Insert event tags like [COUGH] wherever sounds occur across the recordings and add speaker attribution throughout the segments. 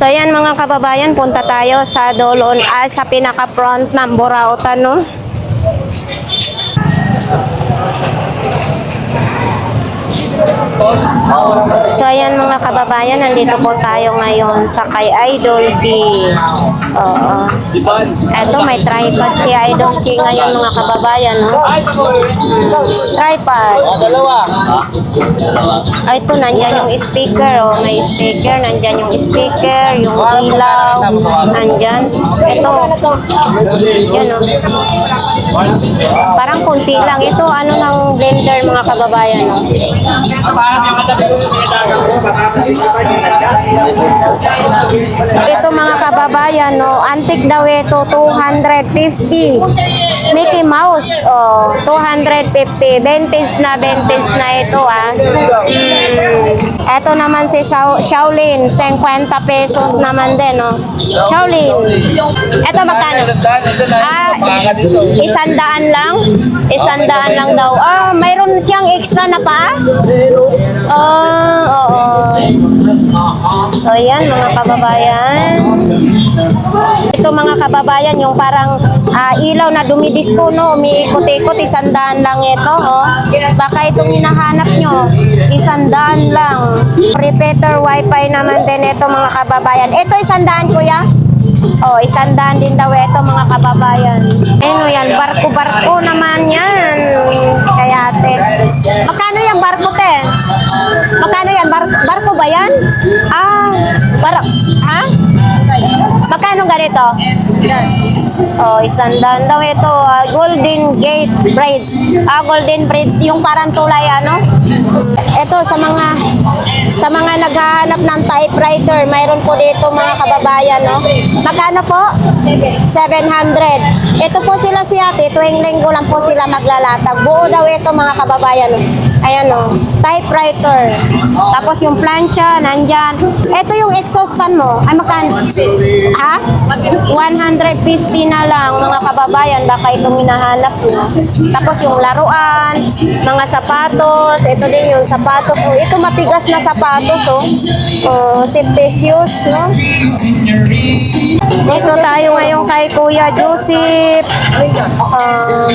Speaker 1: So ayan mga kababayan, punta tayo sa dolon ah, sa pinaka front ng Borauta no. So ayan mga kababayan, nandito po tayo ngayon sa kay Idol G. Oo. Eto may tripod si Idol G ngayon mga kababayan. No? Hmm. Tripod.
Speaker 2: Dalawa.
Speaker 1: Ay, ito, nandyan yung speaker, oh. May speaker, nandyan yung speaker, yung ilaw, nandyan. Ito, yun, oh. Parang kunti lang. Ito, ano ng blender, mga kababayan, oh. Ito, mga kababayan, no, antique daw ito, 250. Mickey Mouse, oh, 250. Vintage na, vintage na ito, ah. Mm. Ito naman si Shao, Shaolin, 50 pesos naman din, no. Shaolin. Ito magkano? Ah, isandaan lang? Isandaan lang daw. Ah, mayroon siyang extra na pa? Ah, oo. So, yan mga kababayan. Ito mga kababayan, yung parang ah, ilaw na dumidisko, no? Umiikot-ikot, isandaan lang ito, oh. Baka itong hinahanap nyo, isandaan lang. Repeater wifi naman din ito mga kababayan. Ito isandaan, kuya? Oh, isandaan din daw ito mga kababayan. Ano yan, barko-barko naman yan. Kaya ate. Magkano yan barko te? Magkano yan? Bar- barko ba yan? Ah, bar ha? Magkano ganito? Oh, isandaan daw ito. ah, Golden Gate Bridge. Ah, Golden Bridge. Yung parang tulay ano? Ito sa mga sa mga naghahanap ng typewriter, mayroon po dito mga kababayan, no? Magkano po? 700. Ito po sila si ate, tuwing linggo lang po sila maglalatag. Buo daw ito mga kababayan. no? Ayan o, typewriter. Tapos yung plancha, nandyan. Ito yung exhaust fan mo. Ay, magkano? Ha? 150 na lang mga kababayan. Baka itong hinahanap mo. Tapos yung laruan, mga sapatos. Ito din yung sapatos. Oh, ito matigas na sapatos. Oh, oh safety shoes. No? Dito tayo ngayon kay Kuya Joseph. Um,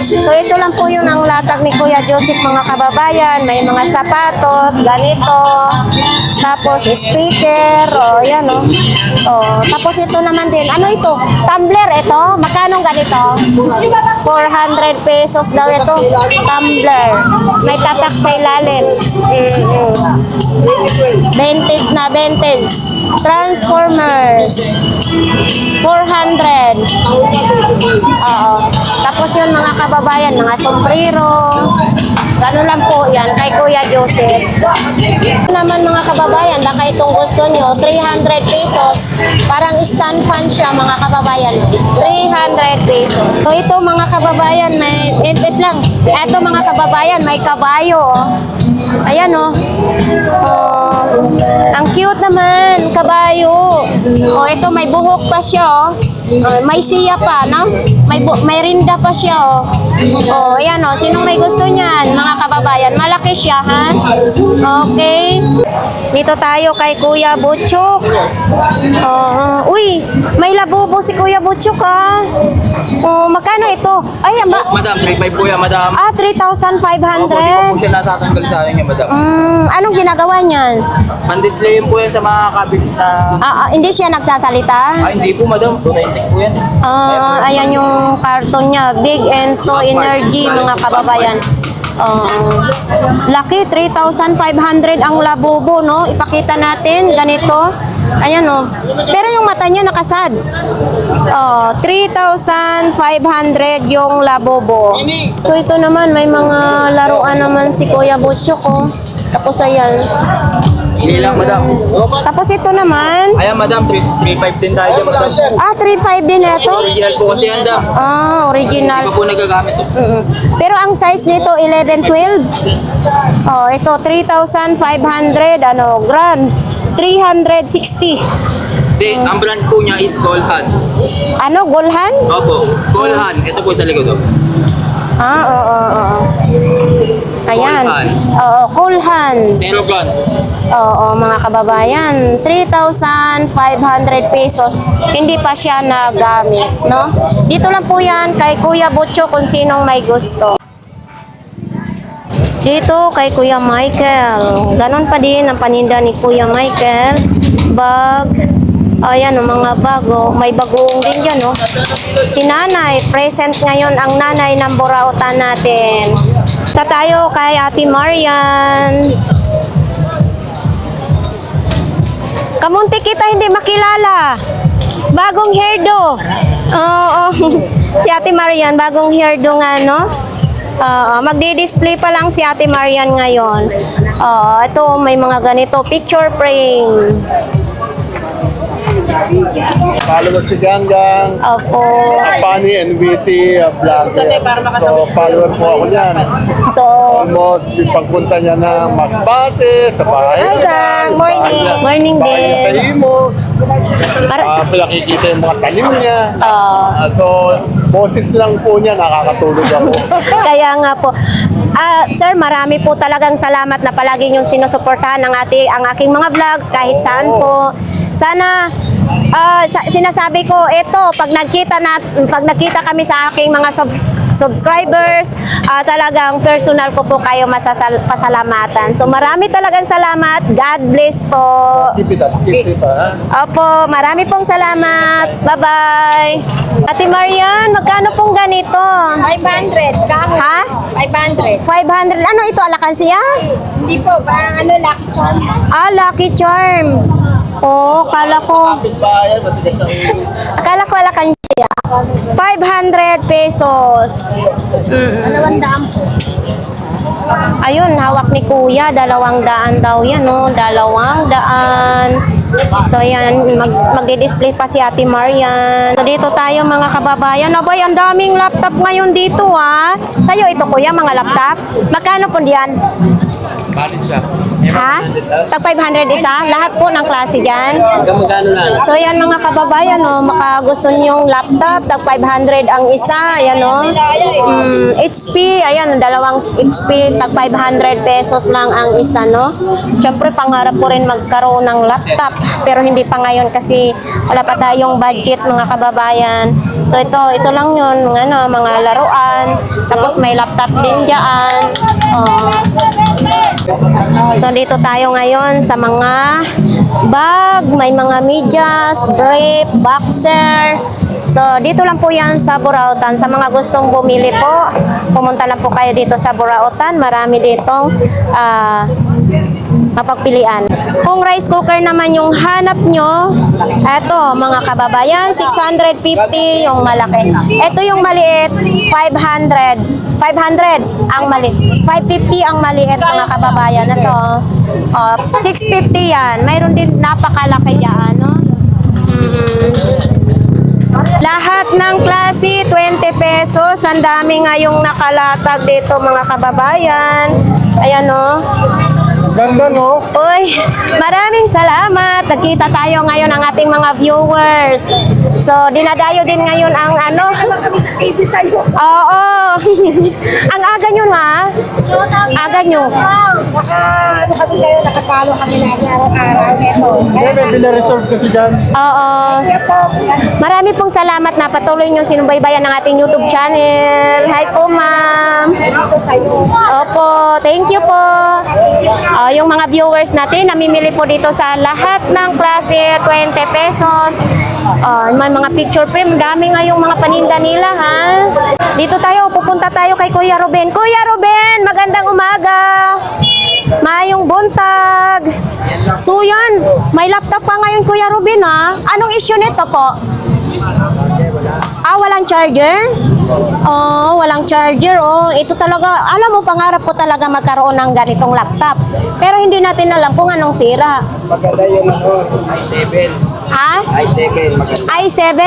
Speaker 1: so ito lang po yun ang latag ni Kuya Joseph mga kababayan. May mga sapatos, ganito. Tapos speaker, o oh, yan o. Oh. tapos ito naman din. Ano ito? Tumbler ito. Magkano ganito? 400 pesos daw ito. Tumbler. May tatak sa ilalim. Mm-mm. Vintage na vintage. Transformers. 400. Oo. Tapos yun mga kababayan, mga sombrero. Ganun lang po yan kay Kuya Joseph. Naman mga kababayan, baka itong gusto nyo, 300 pesos. Parang stand fan siya mga kababayan. 300 pesos. So ito mga kababayan, may, wait, lang. Ito mga kababayan, may kabayo. Oh. Ayan oh. Oh, ang cute naman, kabayo. Oh, ito may buhok pa siya oh. May siya pa, no? May may rinda pa siya oh. Oh, ayan oh. Sinong may gusto niyan? Mga kababayan, malaki siya, ha? Okay. Dito tayo kay Kuya Butchok. Oh, uy, may labubo si Kuya Butchok ah. Oh, magkano ito? Ay, ma-
Speaker 2: Madam, 3.5 po yan, madam.
Speaker 1: ah,
Speaker 2: Opo, di ko
Speaker 1: 3,500.
Speaker 2: po siya natatanggal sa akin yan, madam.
Speaker 1: Mm, ginagawa niyan?
Speaker 2: Pandisplay po yan sa mga kabins na...
Speaker 1: Ah, ah, hindi siya nagsasalita?
Speaker 2: Ay, hindi po, madam. Authentic po yan.
Speaker 1: Ah, ayan yung karton niya. Big and to energy, mga kababayan. Oh, laki, 3,500 ang labubo, no? Ipakita natin, ganito. Ayan, no? Pero yung mata niya nakasad. Oh, 3,500 yung labubo. So, ito naman, may mga laruan naman si Kuya Butchok, oh. Tapos, ayan.
Speaker 2: Hindi lang, madam.
Speaker 1: Tapos, ito naman.
Speaker 2: Ayan, madam. 3.5 din tayo dyan, madam.
Speaker 1: Ah, 3,500 din ito.
Speaker 2: Original po kasi yan, madam.
Speaker 1: Ah,
Speaker 2: Hindi
Speaker 1: original.
Speaker 2: pa po nagagamit to.
Speaker 1: Mm. Pero ang size nito 11 12. Oh, ito 3,500 ano, grand 360.
Speaker 2: Hindi, ang brand po niya is Golhan.
Speaker 1: Ano, Gulhan?
Speaker 2: Opo, Golhan. Ito po sa likod. oh.
Speaker 1: Ah, oo, oo, oo. Ayan.
Speaker 2: Gulhan.
Speaker 1: Oo, Gulhan.
Speaker 2: Xenogon.
Speaker 1: Oo, mga kababayan, 3,500 pesos. Hindi pa siya nagamit, no? Dito lang po yan kay Kuya Butcho kung sinong may gusto. Dito kay Kuya Michael. Ganon pa din ang paninda ni Kuya Michael. Bag. Ayan, ang mga bago. May bagoong din dyan, no? Si nanay, present ngayon ang nanay ng burautan natin. Ta tayo kay Ate Marian. Kamunti kita hindi makilala. Bagong hairdo. Oo. [LAUGHS] si Ate Marian, bagong hairdo nga, no? Oo, magdi-display pa lang si Ate Marian ngayon. Oo, ito may mga ganito, picture frame.
Speaker 3: Follow mo si Ganggang,
Speaker 1: Opo.
Speaker 3: Funny and Witty uh, Vlogger. So, follower po ako niyan.
Speaker 1: So,
Speaker 3: Almost yung pagpunta niya ng Masbate, sa bahay.
Speaker 1: Hi, Gang. Morning. Morning
Speaker 3: Bahay niya sa
Speaker 1: din.
Speaker 3: Imos.
Speaker 1: Mar-
Speaker 3: Uh, nakikita yung mga talim niya.
Speaker 1: Ah.
Speaker 3: Ah, so, boses lang po niya, nakakatulog ako. [LAUGHS]
Speaker 1: Kaya nga po. Ah, sir, marami po talagang salamat na palagi niyong sinusuportahan ang, ati, ang aking mga vlogs kahit saan po. Sana, ah, sa- sinasabi ko, ito, pag nagkita, na, pag nagkita kami sa aking mga sub- subscribers, ah, talagang personal ko po kayo masasal- pasalamatan. So marami talagang salamat. God bless po.
Speaker 3: keep it up, keep it up.
Speaker 1: Opo, marami pong salamat. Bye-bye. Ate Marian, magkano pong ganito?
Speaker 4: 500. Kamo.
Speaker 1: Ha?
Speaker 4: 500.
Speaker 1: 500. Ano ito, alakansiya?
Speaker 4: Hindi po, ba, ano, lucky charm.
Speaker 1: Ah, Lucky Charm. Oh, kala ko. Akala ko alakansiya. 500 pesos.
Speaker 4: Ano ang daan po?
Speaker 1: Ayun, hawak ni Kuya, dalawang daan daw yan, no? Dalawang daan. So yan, mag, magdi-display pa si Ate Marian. So dito tayo mga kababayan. Abay, ang daming laptop ngayon dito ha. Sa'yo ito kuya, mga laptop. Magkano po diyan?
Speaker 2: Valid siya.
Speaker 1: Ha? Tag 500 isa? Lahat po ng klase dyan? So yan mga kababayan, no, maka gusto nyong laptop, tag 500 ang isa, ayan no. Mm, HP, ayan, dalawang HP, tag 500 pesos lang ang isa, no. Siyempre, pangarap ko rin magkaroon ng laptop, pero hindi pa ngayon kasi wala pa tayong budget mga kababayan. So ito, ito lang yun, mga, ano, mga laruan, tapos may laptop din dyan. So dito tayo ngayon sa mga bag, may mga medyas, brief, boxer. So dito lang po yan sa Burautan. Sa mga gustong bumili po, pumunta lang po kayo dito sa Burautan. Marami ditong ah, mapagpilian. Kung rice cooker naman yung hanap nyo, eto mga kababayan, 650 yung malaki. Ito yung maliit, 500. 500 ang mali. 550 ang maliit mga kababayan. Ito, oh, 650 yan. Mayroon din napakalaki yan, no? Lahat ng klase, 20 pesos. Ang dami ngayong nakalatag dito mga kababayan. Ayan, no?
Speaker 3: Ganda, no?
Speaker 1: Uy, maraming salamat. Nagkita tayo ngayon ang ating mga viewers. So, dinadayo din ngayon ang ano.
Speaker 4: Kami sa TV sa'yo.
Speaker 1: Oo. [LAUGHS] ang aga nyo ha? Aga nyo.
Speaker 4: Baka, ano kami sa'yo, nakapalo kami na araw-araw nito.
Speaker 3: Hindi, may binaresolve kasi dyan.
Speaker 1: Oo.
Speaker 4: Kaya po,
Speaker 1: Marami pong salamat na patuloy nyo sinubaybayan ng ating YouTube channel. Hi po, ma'am.
Speaker 4: dito sa'yo.
Speaker 1: Opo, thank you po. Ah, yung mga viewers natin, namimili po dito sa lahat ng klase, 20 pesos. Ah, may mga picture frame, dami nga yung mga paninda nila, ha? Dito tayo, pupunta tayo kay Kuya Ruben. Kuya Ruben, magandang umaga. Mayong buntag. So yan, may laptop ka ngayon Kuya Ruben, ha? Anong issue nito po? Ah, walang charger? Oh, walang charger. Oh, ito talaga, alam mo, pangarap ko talaga magkaroon ng ganitong laptop. Pero hindi natin alam kung anong sira.
Speaker 2: Maganda yung ano, i7.
Speaker 1: Ha?
Speaker 2: i7, maganda.
Speaker 1: i7?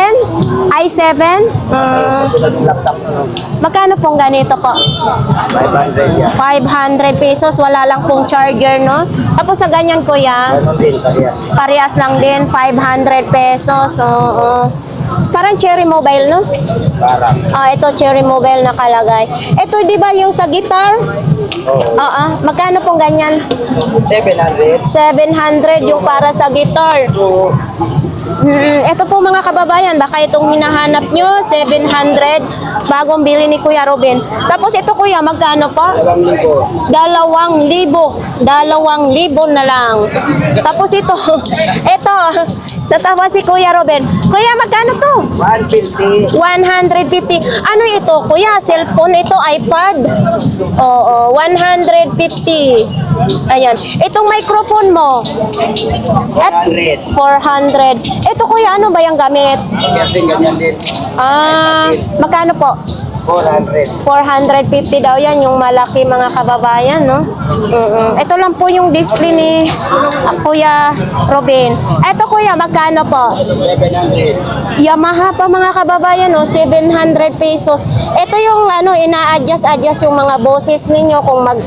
Speaker 1: i7? Mm,
Speaker 2: yung laptop mo.
Speaker 1: magkano pong ganito po?
Speaker 2: 500 yan.
Speaker 1: 500 pesos, wala lang pong charger, no? Tapos sa ganyan, kuya,
Speaker 2: din, parehas.
Speaker 1: parehas lang din, 500 pesos. Oo. Parang cherry mobile, no?
Speaker 2: Parang.
Speaker 1: Ah, ito cherry mobile nakalagay. Ito, di ba yung sa guitar?
Speaker 2: Oo.
Speaker 1: Oo. ah. Magkano pong ganyan?
Speaker 2: 700.
Speaker 1: 700 yung para sa guitar.
Speaker 2: Oo.
Speaker 1: Mm, ito po mga kababayan, baka itong hinahanap nyo, 700, bagong bili ni Kuya Robin. Tapos ito kuya, magkano pa?
Speaker 2: Dalawang libo.
Speaker 1: Dalawang libo. Dalawang libo na lang. Tapos ito, [LAUGHS] ito, natawa si Kuya Robin. Kuya, magkano to?
Speaker 2: 150.
Speaker 1: 150. Ano ito, kuya? Cellphone ito, iPad? Oo, 150. Ayan. Itong microphone mo? At
Speaker 2: 100.
Speaker 1: 400. Ito kuya, ano ba yung gamit?
Speaker 2: Ganyan din.
Speaker 1: Ah, magkano po?
Speaker 2: 400.
Speaker 1: 450 daw yan, yung malaki mga kababayan, no? mm Ito lang po yung display ni ah, Kuya Robin. Ito kuya, magkano po?
Speaker 2: 700.
Speaker 1: Yamaha pa mga kababayan, no? 700 pesos. Ito yung ano, ina-adjust-adjust yung mga boses ninyo kung mag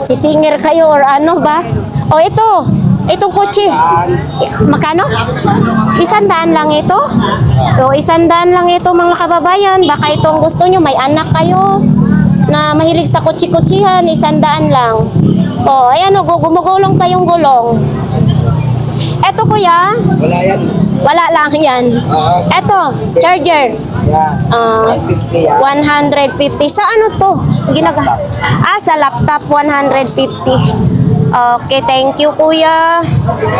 Speaker 1: sisinger kayo or ano ba? O ito, itong kotse. Magkano? Isandaan lang ito? O isandaan lang ito mga kababayan. Baka itong gusto nyo, may anak kayo na mahilig sa kutsi-kutsihan, isandaan lang. O, ayan o, gumugulong pa yung gulong. Eto kuya,
Speaker 2: Wala yan.
Speaker 1: wala lang yan.
Speaker 2: Oo.
Speaker 1: Eto, charger.
Speaker 2: Yan.
Speaker 1: Ah,
Speaker 2: 150 yan.
Speaker 1: 150. Sa ano to? Ginaga ah, sa laptop, 150. Okay, thank you kuya.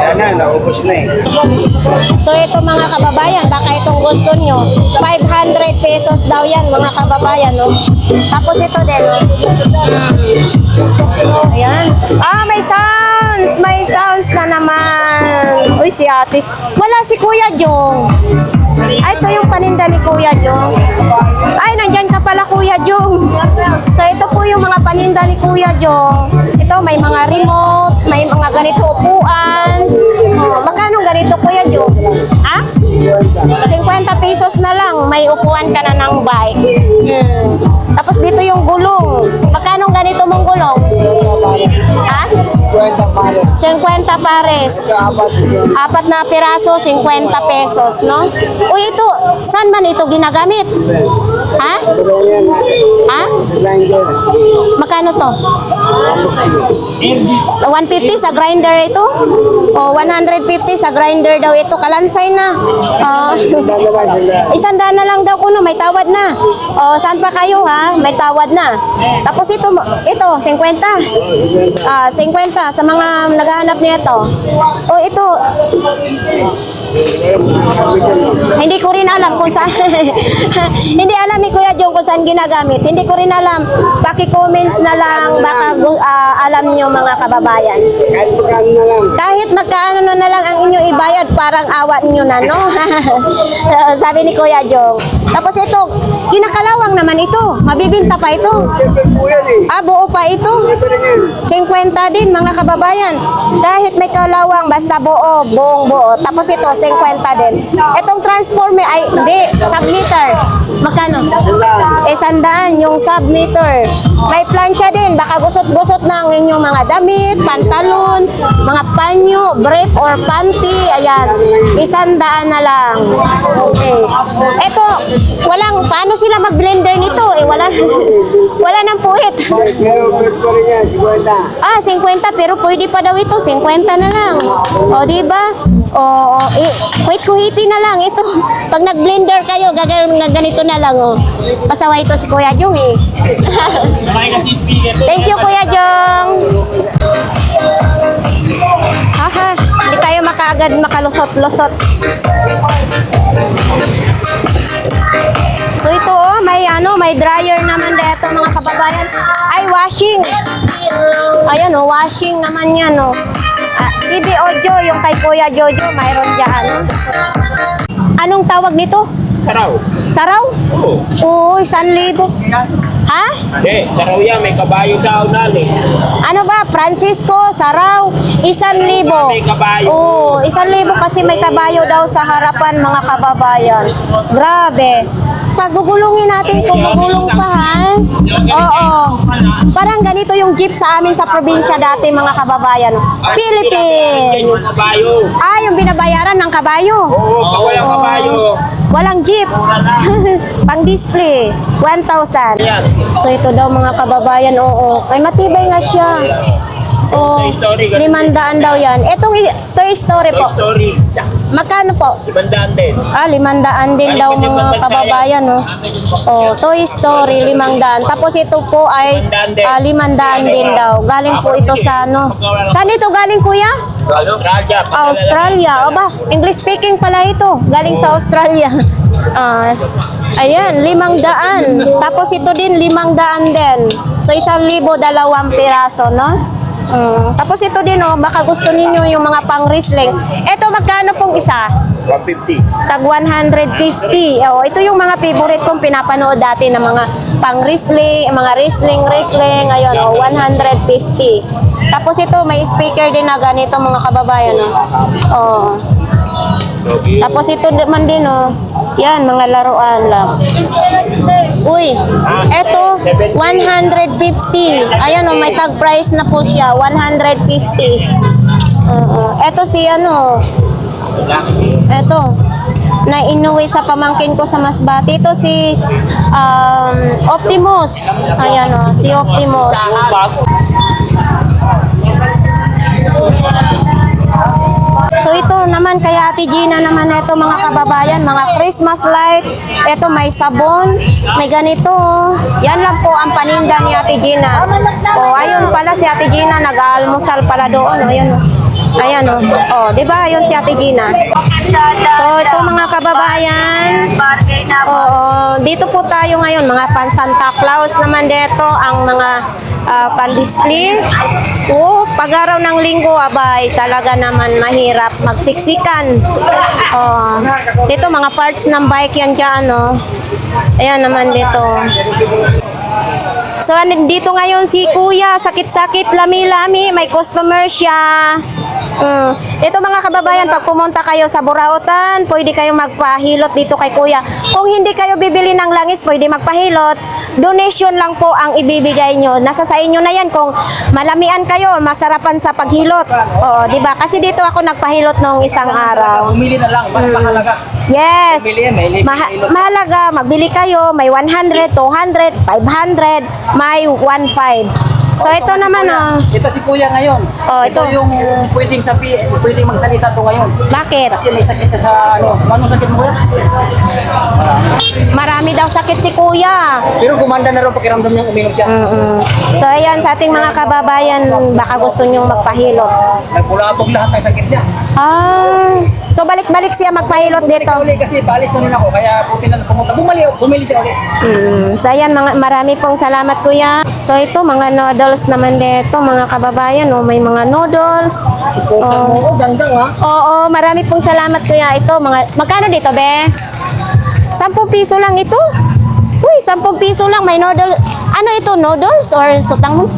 Speaker 2: Yan na, naubos na eh.
Speaker 1: So ito mga kababayan, baka itong gusto nyo. 500 pesos daw yan mga kababayan, no? Tapos ito din, no? Ayan. Ah, may sounds! May sounds na naman. Uy, si ate. Wala si Kuya Jong. Ay, ito yung paninda ni Kuya Jong. Ay, nandyan ka pala Kuya Jong. So ito po yung mga paninda ni Kuya Jong. Ito, may mga remote, may mga ganito upuan. Oh, magkano ganito Kuya Jong? Ha? 50 pesos na lang, may upuan ka na ng bike. Hmm. Tapos dito yung gulong. Magkano ganito mong gulong? Ha?
Speaker 2: Kwenta pare.
Speaker 1: 50 pares. Apat na piraso, 50 pesos, no? Uy, ito, saan man ito ginagamit? Ha? Ha?
Speaker 2: Grinder.
Speaker 1: Magkano to? Sa 150 sa grinder ito? O 150 sa grinder daw ito. Kalansay na.
Speaker 2: Sila. [LAUGHS]
Speaker 1: isang daan na lang daw kuno, may tawad na. O saan pa kayo ha? May tawad na. Tapos ito, ito 50. Ah, 50 sa mga naghahanap nito. O ito, hindi ko rin alam kung saan. [LAUGHS] hindi alam ni Kuya Jong kung saan ginagamit. Hindi ko rin alam. Paki-comments na lang, baka ah, alam niyo mga kababayan.
Speaker 2: Kahit magkano na lang.
Speaker 1: Kahit magkaano na lang ang inyo ibayad, parang awa niyo na, no? [LAUGHS] Sabi ni Kuya Jong. Tapos ito, kinakalawang naman ito. Mabibinta pa ito. Ah, buo pa ito.
Speaker 2: Ito rin yan.
Speaker 1: 50 din mga kababayan. Kahit may kalawang, basta buo, buong buo. Tapos ito, 50 din. Itong transformer, ay, hindi, submeter. Magkano? Eh, sandaan yung submeter. May plancha din. Baka gusot-gusot ng inyong mga damit, pantalon, mga panyo, brief or panty. Ayan. Isandaan na lang. Okay. Ito, walang, paano sila mag-blender nito? Eh, wala, [LAUGHS] wala nang.
Speaker 2: 50.
Speaker 1: Ah, 50 pero pwede pa daw ito, 50 na lang. O, di ba? O, eh, kuhit-kuhiti na lang ito. Pag nag-blender kayo, gagawin nga ganito na lang, oh. Pasaway ito si Kuya Jong, eh. [LAUGHS] Thank you, Kuya Jong. Haha, hindi tayo makaagad makalusot-lusot. So ito oh, may ano, may dryer naman dito mga kababayan. Ay, washing. Ayan oh, washing naman yan oh. Ah, TV Audio, yung kay Kuya Jojo, mayroon dyan. Anong tawag nito?
Speaker 5: Saraw.
Speaker 1: Saraw?
Speaker 5: Oo.
Speaker 1: Oo, isang libo. Ha?
Speaker 5: Hindi, saraw yan. May kabayo sa unalim.
Speaker 1: Ano ba? Francisco, Saraw, isang libo.
Speaker 5: May kabayo.
Speaker 1: Oo, isang libo kasi may kabayo daw sa harapan mga kababayan. Grabe. Pagugulungin natin kung magulong pa ha. Oo. Parang ganito yung jeep sa amin sa probinsya dati mga kababayan. Philippines. Ah, yung binabayaran ng kabayo.
Speaker 5: Oo, pag walang kabayo.
Speaker 1: Walang jeep. [LAUGHS] Pang display. 1,000.
Speaker 5: Yan.
Speaker 1: So ito daw mga kababayan, oo. Ay matibay nga siya. Oh,
Speaker 5: Toy Story, ganun
Speaker 1: limandaan daw yan. Itong i- Toy Story
Speaker 5: Toy
Speaker 1: po.
Speaker 5: Story.
Speaker 1: Magkano po?
Speaker 5: Ibandaan din.
Speaker 1: Ah, limandaan din daw mga kababayan, no? Oh, Toy Story, limandaan. Tapos ito po ay ah, limandaan din daw. Galing po ito sa ano? Saan ito galing, kuya?
Speaker 5: Australia.
Speaker 1: Australia. O ba, English speaking pala ito. Galing sa Australia. [LAUGHS] Ah, ayan, limang daan. Tapos ito din, limang daan din. So, isang libo, dalawang piraso, no? Mm. Tapos ito din, oh, baka gusto ninyo yung mga pang-wrestling. Ito, magkano pong isa?
Speaker 5: 150.
Speaker 1: Tag 150. Oh, ito yung mga favorite kong pinapanood dati ng mga pang-wrestling, mga wrestling, wrestling. Ayun, oh, 150. Tapos ito, may speaker din na ganito mga kababayan. Oh. oh. Tapos ito naman din, oh. Yan, mga laruan lang. Uy, eto, 150. Ayan, oh, may tag price na po siya, 150. Oo. eto si ano, eto, na inuwi sa pamangkin ko sa Masbate. Ito si um, Optimus. Ayan o, si Optimus. So ito naman kay Ate Gina naman ito mga kababayan, mga Christmas light. Ito may sabon, may ganito. oh. Yan lang po ang paninda ni Ate Gina. Oh, ayun pala si Ate Gina nag-almusal pala doon. Oh, ayun. Ayan oh. Oh, 'di ba? Ayun si Ate Gina. So ito mga kababayan. Oo, dito po tayo ngayon mga pan Santa Claus naman dito ang mga ah, pan-display. Oh, pag araw ng linggo abay talaga naman mahirap magsiksikan. Oh, dito mga parts ng bike yan diyan oh. Ayan naman dito. So, dito ngayon si Kuya, sakit-sakit, lami-lami, may customer siya. Mm. Ito mga kababayan, pag pumunta kayo sa Burautan, pwede kayong magpahilot dito kay Kuya. Kung hindi kayo bibili ng langis, pwede magpahilot. Donation lang po ang ibibigay nyo. Nasa sa inyo na yan kung malamian kayo, masarapan sa paghilot. Oo, di ba? Kasi dito ako nagpahilot nung isang araw.
Speaker 6: Bumili na lang, basta halaga.
Speaker 1: Yes.
Speaker 6: Hilot.
Speaker 1: mahalaga, magbili kayo, may 100, 200, 500, may 1.5. So ito naman oh.
Speaker 6: Ito si Kuya ngayon.
Speaker 1: Oh, ito.
Speaker 6: yung pwedeng sabi, pwedeng magsalita to ngayon.
Speaker 1: Bakit?
Speaker 6: Kasi may sakit siya sa ano. Anong sakit mo Kuya?
Speaker 1: Marami daw sakit si kuya.
Speaker 6: Pero gumanda na rin pakiramdam niyang uminom siya.
Speaker 1: Mm-mm. So ayan sa ating mga kababayan, baka gusto nyo magpahilot.
Speaker 6: Nagpulabog lahat ng sakit niya.
Speaker 1: Ah, so balik-balik siya magpahilot dito.
Speaker 6: uli kasi paalis na rin ako. Kaya puti na pumunta. Bumali, bumili siya ulit.
Speaker 1: Mm, so ayan, mga, marami pong salamat kuya. So ito, mga noodles naman dito, mga kababayan. Oh, may mga noodles.
Speaker 6: Oo, ganda nga.
Speaker 1: Oo, marami pong salamat kuya. Ito, mga, magkano dito, be? 10 piso lang ito. Uy, 10 piso lang. May noodle. Ano ito, noodles or sutang mo?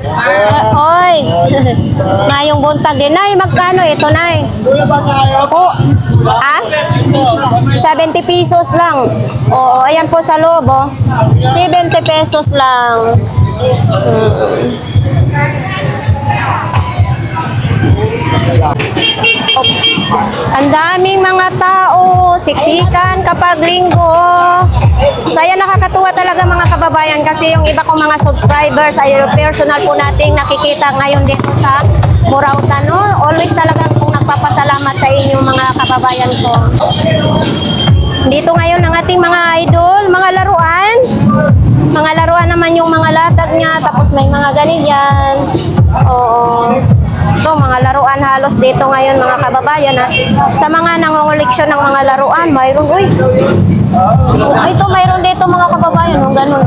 Speaker 1: Uh, oy. [LAUGHS] Mayong buntag din. Nay, magkano ito, Nay? Oh, ah? 70 pesos lang. Oo, ayan po sa loob, oh. 70 pesos lang. Oops. Ang daming mga tao, siksikan kapag linggo. So ayan, nakakatuwa talaga mga kababayan kasi yung iba kong mga subscribers ay personal po nating nakikita ngayon dito sa Burautan. No? Always talaga pong nagpapasalamat sa inyo mga kababayan ko. Dito ngayon ang ating mga idol, mga laruan. Mga laruan naman yung mga latag niya, tapos may mga ganyan. Oo. Ito, mga laruan halos dito ngayon mga kababayan ha. Sa mga nangunguleksyon ng mga laruan, mayroon, uy. Ito, mayroon dito mga kababayan, yung ganun.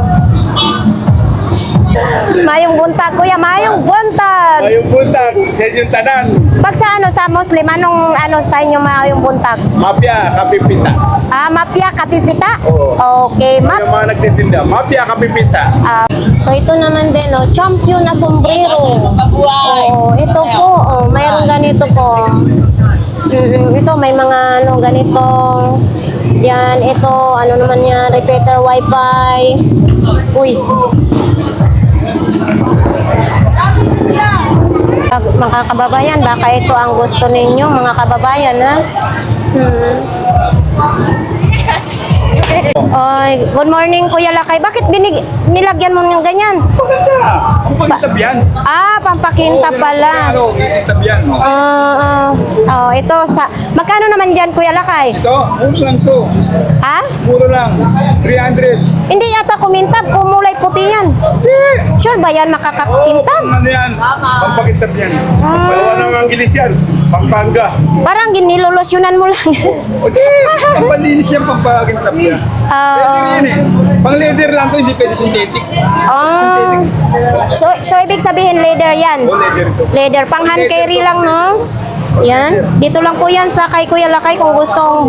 Speaker 1: Mayong buntag, kuya, mayong buntag.
Speaker 3: Ayun buntag, sa inyong tanan.
Speaker 1: Pag sa ano, sa Muslim, anong ano sa inyo mayong buntag?
Speaker 3: Mafia, kapipita.
Speaker 1: Ah, mapya, kapipita?
Speaker 3: Oo.
Speaker 1: Okay, map.
Speaker 3: Yung mga nagtitinda, mafia, kapipita.
Speaker 1: Ah, so ito naman din, oh, champion na sombrero. Oo, ito po, oh, mayroong ganito po. Mm, ito may mga ano ganito. Yan, ito ano naman yan, repeater wifi. Uy. Mga kababayan, baka ito ang gusto ninyo, mga kababayan, ha? Oy, good morning Kuya Lakay. Bakit binig nilagyan mo ng ganyan?
Speaker 3: Maganda. Ang pagkitab yan.
Speaker 1: Ah, pampakinta pala.
Speaker 3: Ano, pagkitab yan.
Speaker 1: Ah, ah. oh, ito sa Magkano naman diyan Kuya Lakay?
Speaker 3: Ito, muro lang to.
Speaker 1: Ha?
Speaker 3: Muro lang. 300.
Speaker 1: Hindi yata kumintab, kumulay puti yan. Sure ba yan makakakintab?
Speaker 3: Ano yan? Pampakitab yan. Dalawa ng Angeles yan. Pampanga.
Speaker 1: Parang ginilolosyonan mo lang.
Speaker 3: O di, pampalinis yan, pampakitab yan.
Speaker 1: Ah,
Speaker 3: yan eh. Pang leather lang to, hindi pwede synthetic.
Speaker 1: ah. So, so ibig sabihin leather yan.
Speaker 3: O leather to.
Speaker 1: Leather, pang hand carry lang, no? Yan. Dito lang po yan sa kay Kuya Lakay kung gusto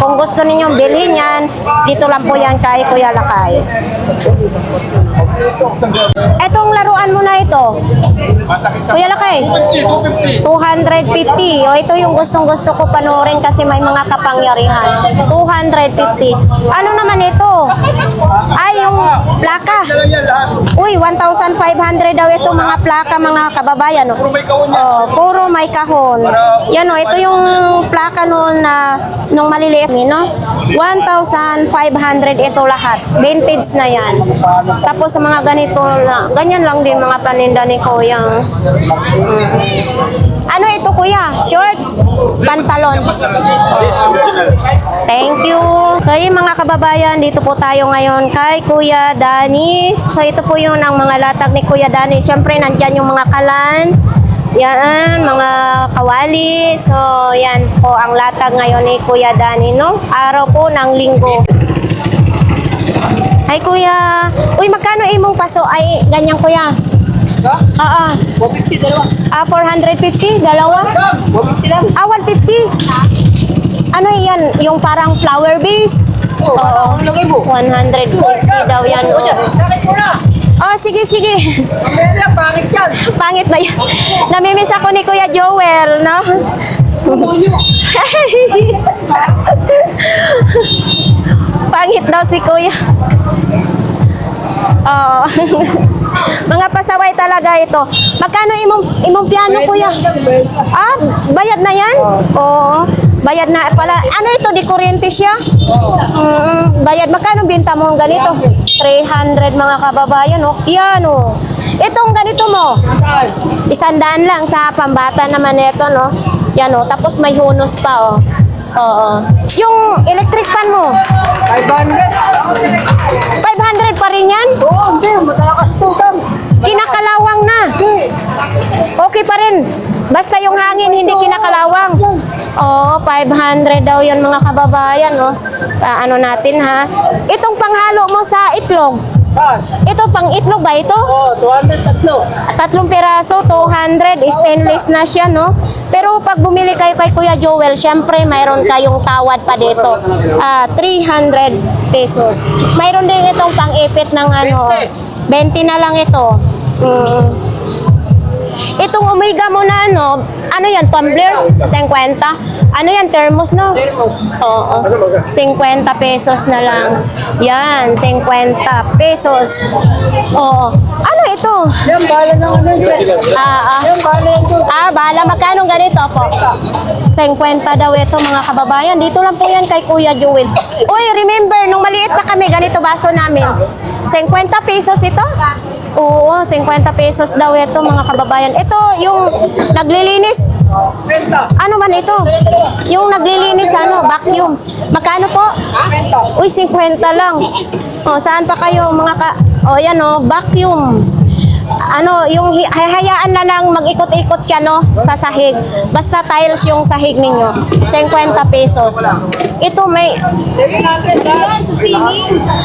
Speaker 1: kung gusto ninyong bilhin yan. Dito lang po yan kay Kuya Lakay. Etong laruan mo na ito. Kuya Lakay.
Speaker 3: 250.
Speaker 1: 250. O ito yung gustong gusto ko panoorin kasi may mga kapangyarihan. 250. Ano naman ito? Ay, yung plaka. Uy, 1,500 daw ito mga plaka mga kababayan.
Speaker 3: Puro
Speaker 1: Oh.
Speaker 3: may kahon yan.
Speaker 1: Oh, puro may kahon. Yan oh, ito yung plaka noon na nung maliliit no. 1,500 ito lahat. Vintage na yan. Tapos sa mga ganito na, ganyan lang din mga paninda ni Kuya. Mm. Ano ito kuya? Short? Pantalon? Thank you. So yung mga kababayan, dito po tayo ngayon kay Kuya Dani. So ito po yung ang mga latag ni Kuya Dani. Siyempre nandyan yung mga kalan. Yan, mga kawali. So, yan po ang latag ngayon ni Kuya Dani, no? Araw po ng linggo. Ay, Kuya. Uy, magkano imong paso? Ay, ganyan, Kuya. Oo.
Speaker 6: 150 dalawa.
Speaker 1: Ah, 450? Dalawa?
Speaker 6: 150 lang.
Speaker 1: Ah, 150? Ano yan? Yung parang flower base? Oo.
Speaker 6: Lagay mo?
Speaker 1: 150 daw yan.
Speaker 6: Mo na.
Speaker 1: Oh, sige, sige.
Speaker 6: Pangit yan.
Speaker 1: Pangit ba yan? Namimiss ako ni Kuya Joel, no? [LAUGHS] Pangit daw si Kuya. Oo. [LAUGHS] Mga pasaway talaga ito. Magkano imong imong piano, Kuya? Ah, bayad na yan? Oo. Bayad na pala. Ano ito, di kuryente siya? Mm, bayad. Magkano binta mo ganito? 300 mga kababayan, oh. Piano. Itong ganito mo, isandaan lang sa pambata naman ito, no? Yan, oh. Tapos may hunos pa, oh. Oo. Yung electric fan mo,
Speaker 6: 500.
Speaker 1: 500 pa rin yan?
Speaker 6: Oo, hindi. Matakas to.
Speaker 1: Kinakalawang na. Okay pa rin. Basta yung hangin hindi kinakalawang. Oo, 500 daw yan mga kababayan, no? Ah, ano natin ha? Itong panghalo mo sa itlog.
Speaker 6: Saan?
Speaker 1: Ito pang itlog ba ito?
Speaker 6: Oo, 200 tatlo.
Speaker 1: Tatlong piraso, 200, stainless na siya, no? Pero pag bumili kayo kay Kuya Joel, syempre mayroon kayong tawad pa dito. Ah, 300 pesos. Mayroon din itong pang-ipit ng ano, 20 na lang ito. Mm. Itong Omega mo na ano, ano yan, tumbler? 50? Ano yan, thermos, no?
Speaker 6: Thermos.
Speaker 1: Oo. 50 pesos na lang. Yan, 50 pesos. Oo. Ano ito?
Speaker 6: Yan, bala ng ano yung.
Speaker 1: Ah, ah.
Speaker 6: Yan, bala to.
Speaker 1: Ah, bala. Magkano ganito po? 50 daw ito mga kababayan. Dito lang po yan kay Kuya Joel. Uy, remember, nung maliit pa kami, ganito baso namin. 50 pesos ito? Oo, 50 pesos daw ito mga kababayan. Ito, yung naglilinis. Ano man ito? Yung naglilinis, ano, vacuum. Magkano po?
Speaker 6: Kwenta.
Speaker 1: Uy, 50 lang. O, saan pa kayo mga ka... O, yan o, vacuum. Ano, yung hayaan na lang mag-ikot-ikot siya, no, sa sahig. Basta tiles yung sahig ninyo. 50 pesos. Ito may...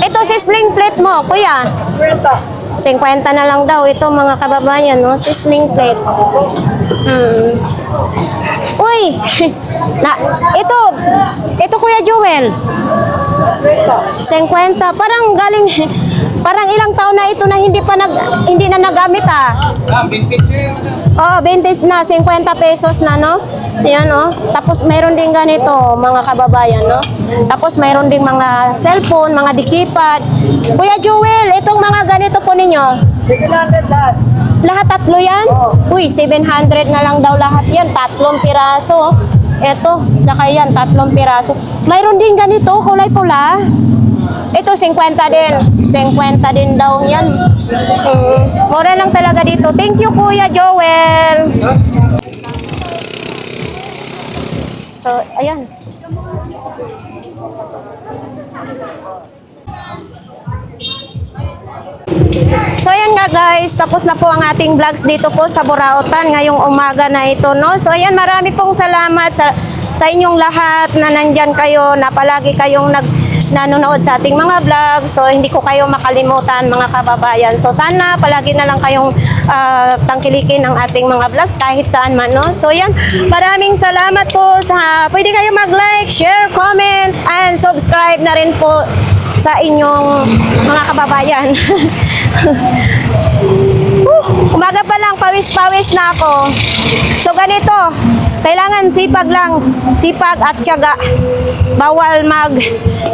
Speaker 1: Ito si sling plate mo, kuya.
Speaker 6: Kwenta.
Speaker 1: 50 na lang daw ito mga kababayan, no? Sizzling plate. Hmm. Uy! [LAUGHS] na, ito, ito Kuya Joel. 50. Parang galing, [LAUGHS] parang ilang taon na ito na hindi pa nag, hindi na nagamit ah.
Speaker 6: Ah, vintage.
Speaker 1: Oh, vintage na, 50 pesos na, no? Yan, no? Tapos mayroon din ganito, mga kababayan, no? Tapos mayroon din mga cellphone, mga dikipad. Kuya Joel, itong mga ganito po ninyo,
Speaker 6: 700 lahat.
Speaker 1: lahat tatlo yan? Uy, 700 na lang daw lahat yan. Tatlong piraso. Ito, saka yan, tatlong piraso. Mayroon din ganito, kulay pula. Ito, 50 din. 50 din daw yan. Mm, mura lang talaga dito. Thank you, Kuya Joel. So, ayan. So ayan nga guys, tapos na po ang ating vlogs dito po sa Burautan ngayong umaga na ito no. So ayan, marami pong salamat sa sa inyong lahat na nandyan kayo, na palagi kayong nag nanonood sa ating mga vlog. So hindi ko kayo makalimutan mga kababayan. So sana palagi na lang kayong ah, tangkilikin ang ating mga vlogs kahit saan man no. So yan, maraming salamat po sa pwede kayo mag-like, share, comment and subscribe na rin po sa inyong mga kababayan. [LAUGHS] Umaga pa lang, pawis-pawis na ako. So ganito, kailangan sipag lang, sipag at tiyaga. Bawal mag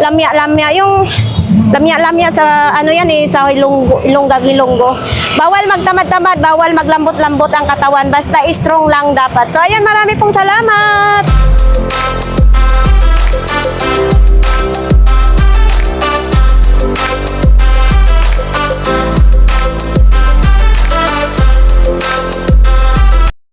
Speaker 1: lamya-lamya. Yung lamya-lamya sa ano yan eh, sa ilonggo, ilonggag ilonggo. Bawal magtamad-tamad, bawal maglambot-lambot ang katawan. Basta strong lang dapat. So ayan, marami pong salamat.